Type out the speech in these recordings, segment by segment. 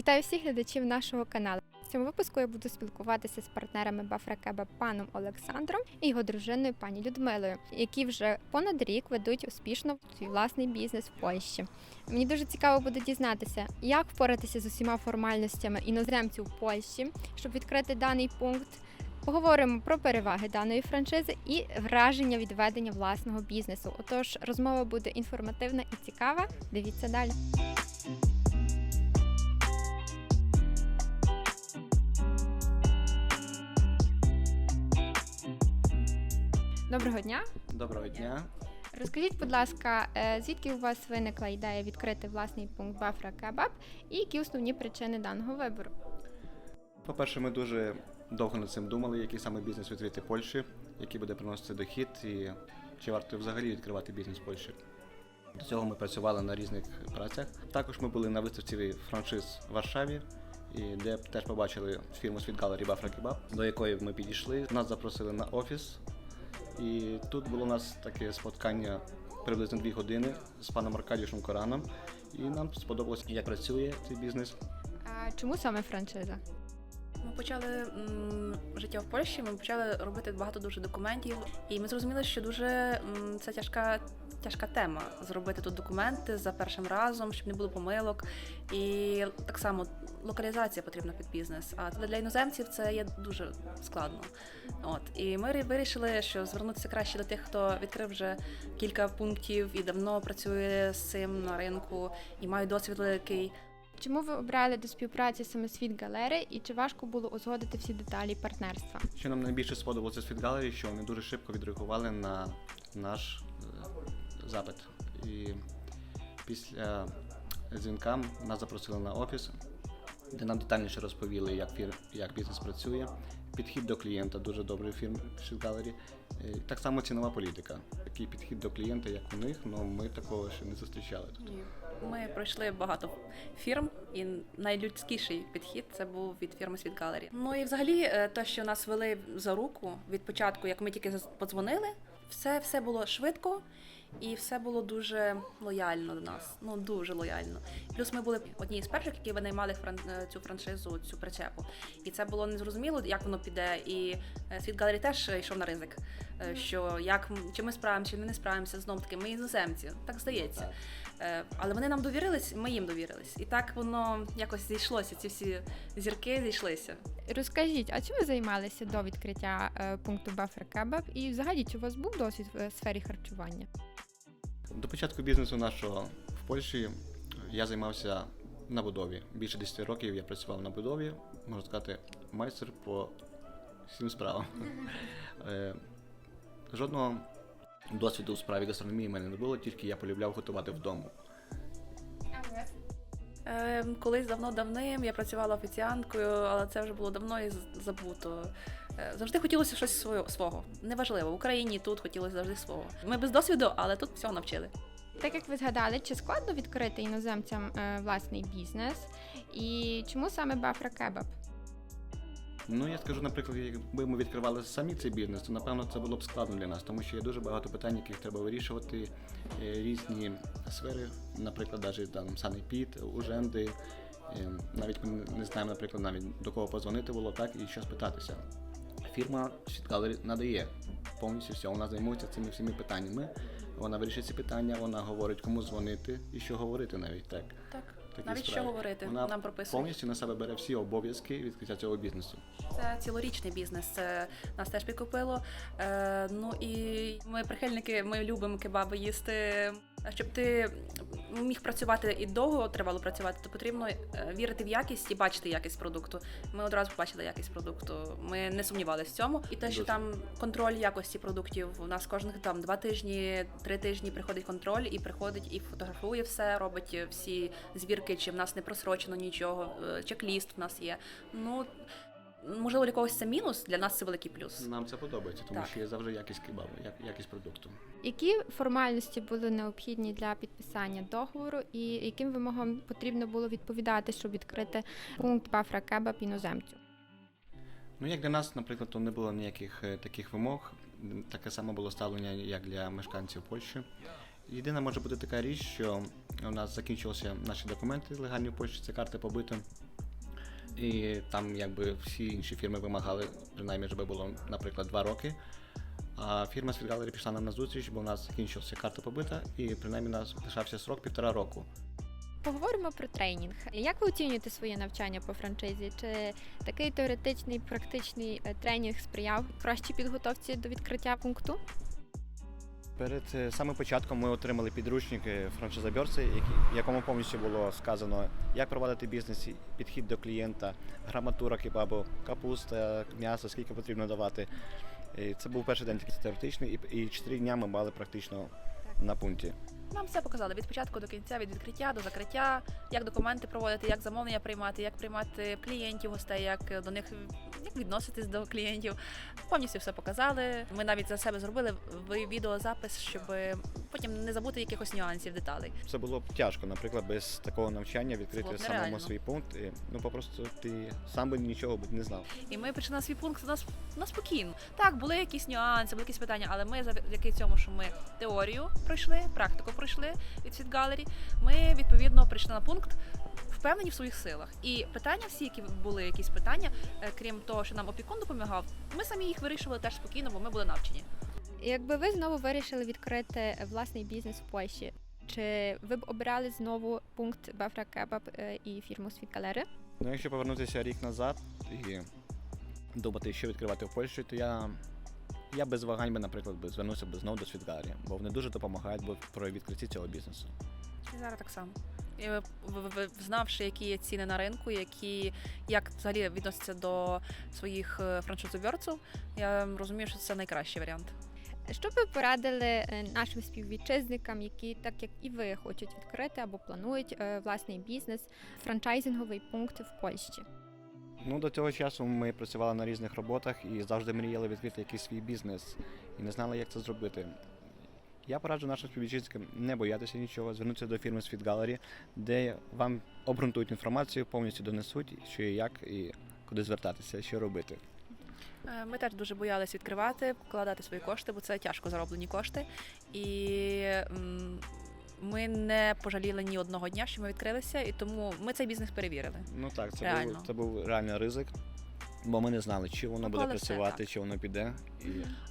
Вітаю всіх глядачів нашого каналу. В цьому випуску я буду спілкуватися з партнерами Бафра Кеба паном Олександром і його дружиною пані Людмилою, які вже понад рік ведуть успішно свій власний бізнес в Польщі. Мені дуже цікаво буде дізнатися, як впоратися з усіма формальностями іноземців в Польщі, щоб відкрити даний пункт. Поговоримо про переваги даної франшизи і враження від ведення власного бізнесу. Отож, розмова буде інформативна і цікава. Дивіться далі. Доброго дня. Доброго дня. Розкажіть, будь ласка, е, звідки у вас виникла ідея відкрити власний пункт Бафра Кебаб і які основні причини даного вибору? По-перше, ми дуже довго над цим думали, який саме бізнес відкрити в Польщі, який буде приносити дохід і чи варто взагалі відкривати бізнес в Польщі. До цього ми працювали на різних працях. Також ми були на виставці франшиз в Варшаві, і де теж побачили фірму Світ Gallery Бафра Кебаб, до якої ми підійшли. Нас запросили на офіс. І тут було у нас таке споткання приблизно дві години з паном Аркадішем Кораном. І нам сподобалось, як працює цей бізнес. А чому саме франшиза? Ми почали м, життя в Польщі, ми почали робити багато дуже документів, і ми зрозуміли, що дуже м, це тяжка, тяжка тема зробити тут документи за першим разом, щоб не було помилок. І так само локалізація потрібна під бізнес. А для іноземців це є дуже складно. От і ми вирішили, що звернутися краще до тих, хто відкрив вже кілька пунктів і давно працює з цим на ринку, і має досвід великий. Чому ви обрали до співпраці саме світ галери і чи важко було узгодити всі деталі партнерства? Що нам найбільше сподобалося з Gallery, що вони дуже швидко відреагували на наш е, запит. І після дзвінка нас запросили на офіс, де нам детальніше розповіли, як, фір, як бізнес працює. Підхід до клієнта дуже добрий фірм Gallery. Е, Так само цінова політика. Такий підхід до клієнта, як у них, але ми такого ще не зустрічали тут. Ми пройшли багато фірм, і найлюдськіший підхід це був від фірми Світ Галері. Ну і взагалі, е, те, що нас вели за руку від початку, як ми тільки подзвонили, все, все було швидко. І все було дуже лояльно до нас. Ну дуже лояльно. Плюс ми були одні з перших, які винаймали фран... е, цю франшизу, цю причепу. І це було незрозуміло, як воно піде. І е, світ галері теж йшов на ризик. е, Що як чи ми справимося, чи ми не справимося знов таки. Ми іноземці, так здається. Але вони нам довірились, ми їм довірились. І так воно якось зійшлося. Ці всі зірки зійшлися. Розкажіть, а чим ви займалися до відкриття пункту Бафра Кебаб? І взагалі, чи у вас був досвід в сфері харчування? До початку бізнесу нашого в Польщі я займався на будові. Більше 10 років я працював на будові, можна сказати, майстер по всім справам. Е, Жодного досвіду у справі гастрономії в мене не було, тільки я полюбляв готувати вдома. Е, Колись давно-давним я працювала офіціанткою, але це вже було давно і забуто. Е, Завжди хотілося щось свого. Неважливо, в Україні тут хотілося завжди свого. Ми без досвіду, але тут всього навчили. Так як ви згадали, чи складно відкрити іноземцям е, власний бізнес? І чому саме Бафра Кебаб? Ну, я скажу, наприклад, якби ми відкривали самі цей бізнес, то напевно це було б складно для нас, тому що є дуже багато питань, яких треба вирішувати, е, різні сфери, наприклад, навіть там санепід, уженди. Е, Навіть ми не знаємо, наприклад, навіть до кого позвонити було так і що спитатися. Фірма Світкалері надає повністю все. Вона займається цими всіми питаннями. Вона вирішує ці питання, вона говорить, кому дзвонити і що говорити навіть так. Так, Такі навіть справи. що говорити, Вона нам прописують. повністю на себе бере всі обов'язки відкриття цього бізнесу. Це цілорічний бізнес. Це нас теж підкупило. Е, ну і ми прихильники, ми любимо кебаби їсти. Щоб ти міг працювати і довго тривало працювати, то потрібно е, вірити в якість і бачити якість продукту. Ми одразу побачили якість продукту. Ми не сумнівалися в цьому. І те, що там контроль якості продуктів. У нас кожних там два тижні, три тижні приходить контроль і приходить і фотографує все, робить всі звірки, чи в нас не просрочено нічого. е, Чек-ліст в нас є. Ну можливо, для когось це мінус, для нас це великий плюс. Нам це подобається, тому Так. що є завжди якість кебабу, як, якість продукту. Які формальності були необхідні для підписання договору, і яким вимогам потрібно було відповідати, щоб відкрити пункт Бафра Кебаб іноземцю? Ну, як для нас, наприклад, то не було ніяких е, таких вимог. Таке саме було ставлення, як для мешканців Польщі. Єдина може бути така річ, що у нас закінчилися наші документи легальні в Польщі, це карти побиту. І там якби всі інші фірми вимагали, принаймні, щоб було, наприклад, два роки. А фірма Gallery пішла нам на зустріч, бо у нас закінчилася карта побита, і принаймні у нас лишався срок півтора року. Поговоримо про тренінг. Як ви оцінюєте своє навчання по франшизі? Чи такий теоретичний, практичний е, тренінг сприяв кращій підготовці до відкриття пункту? Перед е, самим початком ми отримали підручник франшизобірці, в якому повністю було сказано, як проводити бізнес, підхід до клієнта, граматура кебабу, капуста, м'ясо, скільки потрібно давати. Це був перший день такий теоретичний, і- і чотири дня ми мали практично на пункті. Нам все показали від початку до кінця, від відкриття до закриття, як документи проводити, як замовлення приймати, як приймати клієнтів, гостей, як до них як відноситись до клієнтів. Повністю все показали. Ми навіть за себе зробили відеозапис, щоб потім не забути якихось нюансів, деталей. Це було б тяжко, наприклад, без такого навчання відкрити самому свій пункт. І, ну попросту ти сам би нічого б не знав. І ми прийшли на свій пункт на, на спокійно. Так, були якісь нюанси, були якісь питання, але ми завдяки цьому, що ми теорію пройшли, практику пройшли від Світ Галері, ми відповідно прийшли на пункт. Впевнені в своїх силах, і питання, всі, які були якісь питання, е, крім того, що нам опікун допомагав, ми самі їх вирішували теж спокійно, бо ми були навчені. Якби ви знову вирішили відкрити е, власний бізнес в Польщі, чи ви б обирали знову пункт Бафра Кебаб е, і фірму Світ Галери? Ну, якщо повернутися рік назад і думати, що відкривати в Польщі, то я, я без вагань би, наприклад, би звернувся б знову до Світгарі, бо вони дуже допомагають бо при відкритті цього бізнесу. І зараз так само. Знавши, які є ціни на ринку, які як взагалі відносяться до своїх е, я розумію, що це найкращий варіант. Що ви порадили е, нашим співвітчизникам, які, так як і ви, хочуть відкрити або планують е, власний бізнес, франчайзинговий пункт в Польщі? Ну, до цього часу ми працювали на різних роботах і завжди мріяли відкрити якийсь свій бізнес і не знали, як це зробити. Я пораджу нашим співвітчизникам не боятися нічого, звернутися до фірми Світ Gallery, де вам обґрунтують інформацію, повністю донесуть, що і як, і куди звертатися, що робити. Е, Ми теж дуже боялись відкривати, вкладати свої кошти, бо це тяжко зароблені кошти. І ми не пожаліли ні одного дня, що ми відкрилися, і тому ми цей бізнес перевірили. Ну так, це Реально. був це був реальний ризик, бо ми не знали, чи воно буде Вклали все, працювати, так. чи воно піде. І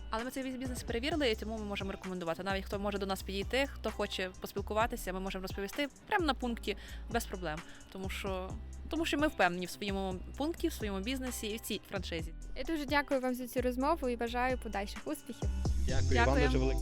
Але ми цей бізнес перевірили, і тому ми можемо рекомендувати. Навіть хто може до нас підійти, хто хоче поспілкуватися, ми можемо розповісти прямо на пункті без проблем. Тому що, тому що ми впевнені в своєму пункті, в своєму бізнесі і в цій франшизі. Я дуже дякую вам за цю розмову і бажаю подальших успіхів. дякую, вам дуже велике.